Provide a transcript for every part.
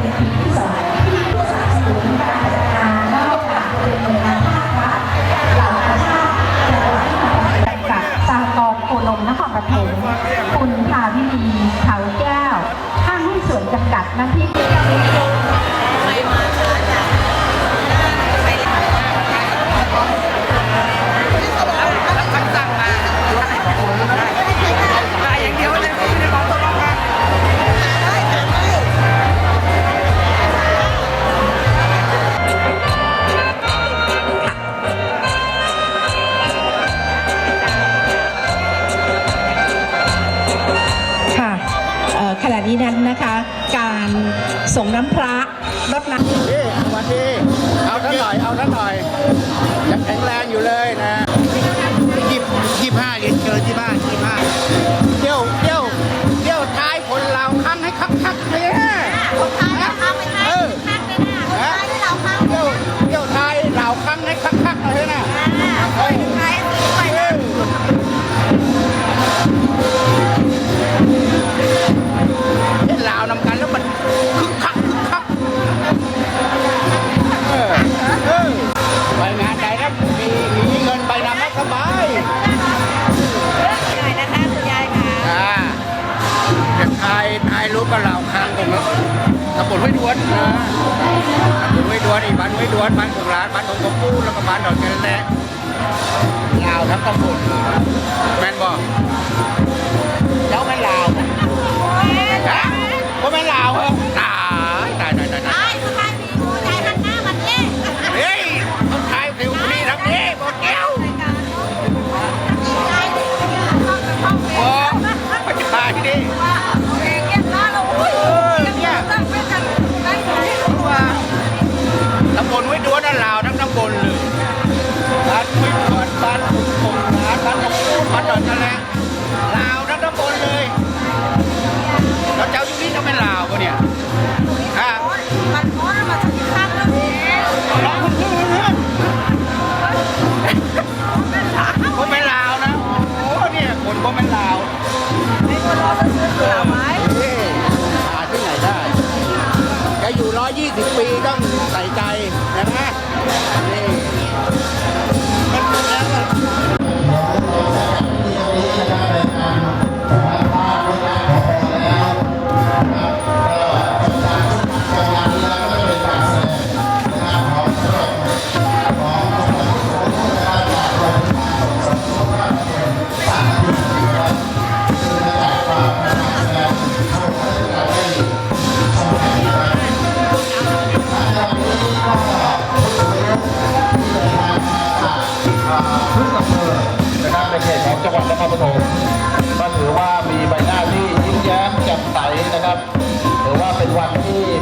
เป็นปีที่สองที่ผู้สนับสนุนการจัดงานนอกจากเป็นหน่วยงานภาครัฐเหล่านาชาติจังหวัดที่มาปฏิบัติกับสหกรณ์โคนมนครปฐมคุณพาวินีเขาแก้วห้างหุ้นส่วนจำกัดน้ำพริก ท่านหน่อยยังแข็งแรงอยู่เลยนะยี่สิบห้าเรียนเชิญที่บ้านยี่สิบห้าำบลห้วยดวนนะตำบลห้วยดวนอีกบ้านห้วยดวนบ้านกุงหลานบ้านหงกปูแล้วก็บ้านดอนแกนแหละลาวทั้งตำบลแม่นบอกเจ้าแม่นลาวฮะว่าแม่นลาวเหรอตาย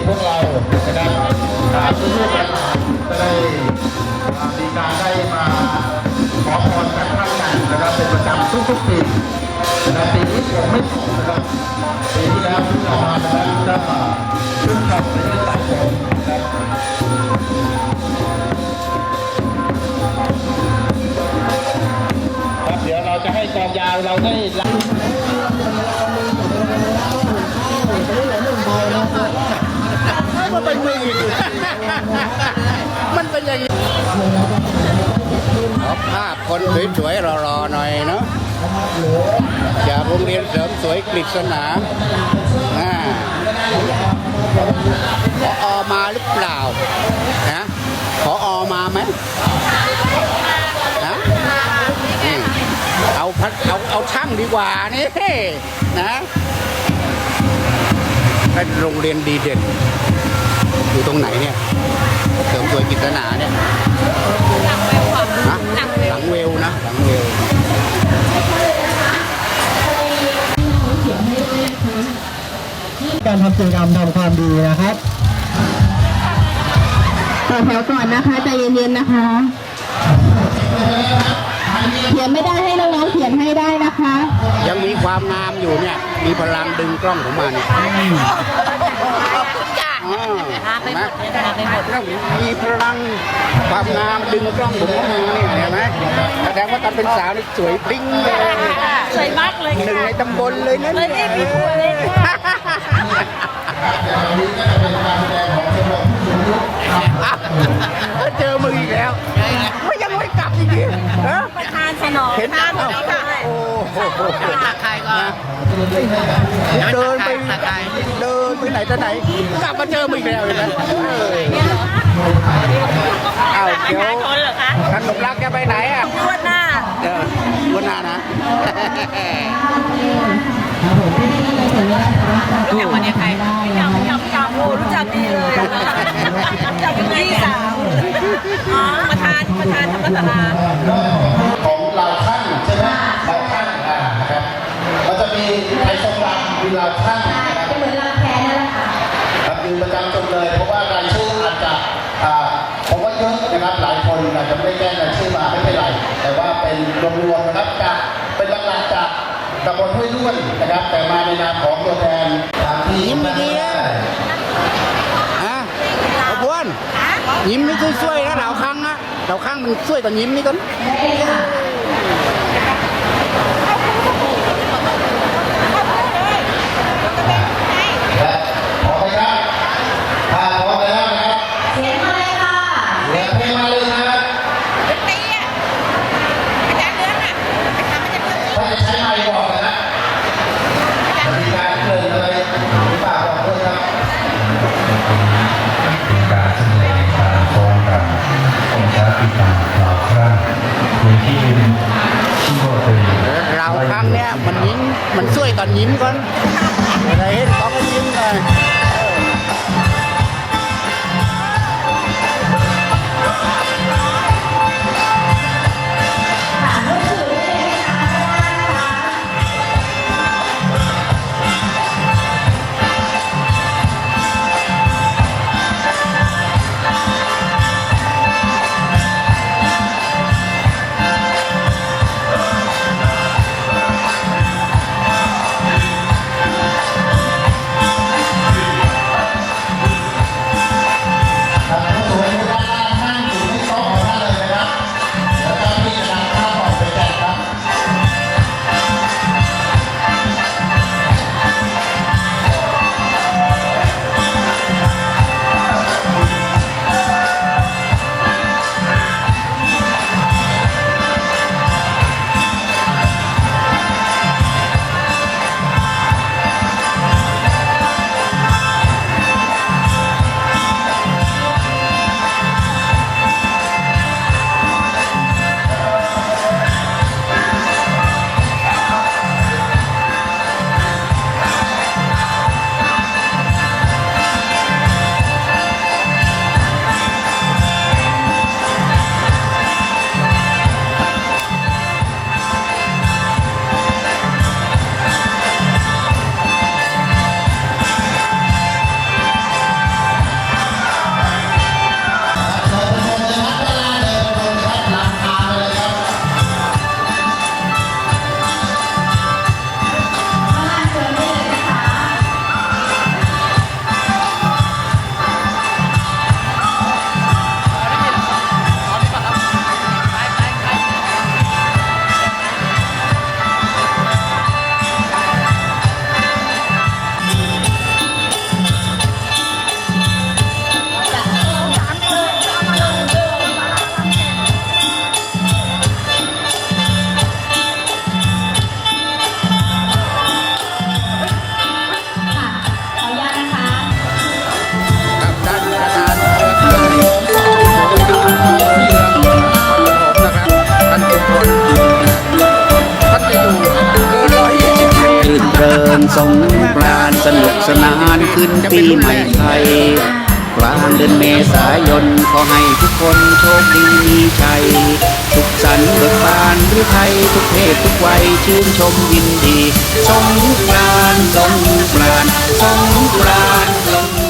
พวกเรานะครับทางทุกๆประหลานก็ได้มีการได้มาขอพรกันท่านกันนะครับเป็นประจำทุกๆปีนะปีนี้ผมไม่ถูกนะครับปีที่แล้วที่เรามานะครับก็ชื่นชมในเรื่องสายฝนนะครับครับเดี๋ยวเราจะให้กองยาวเราได้รับ เป็นมืออีกมันเป็นอย่างนี้ขอภาพคนสวยๆรอๆหน่อยเนาะจากโรงเรียนเสริมสวยกฤษณาอ่าพออมาหรือเปล่านะพออมาไหมนะอืมเอาพัดเอาเอาช่างดีกว่านี่นะเป็นโรงเรียนดีเด่น อยู่ตรงไหนเนี่ยเสริมสวยกิจนาเนี่ยนะหลังเวลนะหลังเวลการทำกิจกรรมทำความดีนะครับต่อแถวก่อนนะคะใจเย็นๆนะคะเขียนไม่ได้ให้น้องๆเขียนให้ได้นะคะยังมีความงามอยู่เนี่ย มีพลังดึงกล้องของมัน อ่าหาไปหมดเลยหาไปหมด แล้วมีพลังความงามดึงกล้องผมเข้ามาเนี่ยเห็นไหมแสดงว่าตอนเป็นสาวนี่สวยพริ้งเลยสวยมากเลยหนึ่งในค่ะตำบลเลยนะเลยเนี่นี่ยพี่พูดเลยค่ะอย่างวันนี้ก็จะเป็นการแสดงของชมรมผู้สูงอายุครับเจอมึงอีกแล้วไม่ยัง ไม่กลับอีกทีฮะประธานสนองเห็นท่านเอ้าค่ะโอ้โหทักทายก่อนเดินไปทักทายเดินไปไหนต่อไหน กลับมาเจอมึงอีกแล้วเห็นไหมเออเอ้าประเดี๋ยวชาชนเหรอคะท่านสมรักแกไปไหนอะงวดหน้าเออวันหน้านะรู้จักวันนี้ใคร มศาลาของเราท่านใช่ไหมเราท่านอ่านะครับเราจะมีไทยทรงดำมีเราท่านนะครับเป็นเหมือนลำแพนั่นแหละค่ะครับยืนประจำจนเลย เพราะว่ารายชื่ออาจจะอ่าผมว่าเยอะนะครับหลายคนอาจจะไม่ได้แจ้งรายชื่อมาไม่เป็นไร แต่ว่าเป็นรวมๆนะครับจากเป็นหลักๆจากตำบลห้วยล้วนนะครับ แต่มาในนามของตัวแทนตามที่ยิ้มดีๆอะฮะเอาพวนยิ้มไม่ช่วยๆนะเหล่าครั้งนะ เหล่าครั้งมันช่วยกันยิ้มนี่กันและขอไปค เป็นที่ว่าเป็นเราครั้งเนี้ยมันยิ้มมันช่วยกันยิ้มก่อนอะไรเห็นเขาก็ยิ้มเลย เพลินสงกรานสนุกสนานขึ้นปีใหม่ไทยกลางเดือนเมษายนขอให้ทุกคนโชคดีมีชัยสุขสันต์เบิกบานหรือไทยทุกเพศทุกวัยชื่นชมยินดี สงกรานสงกรานสงกรานสง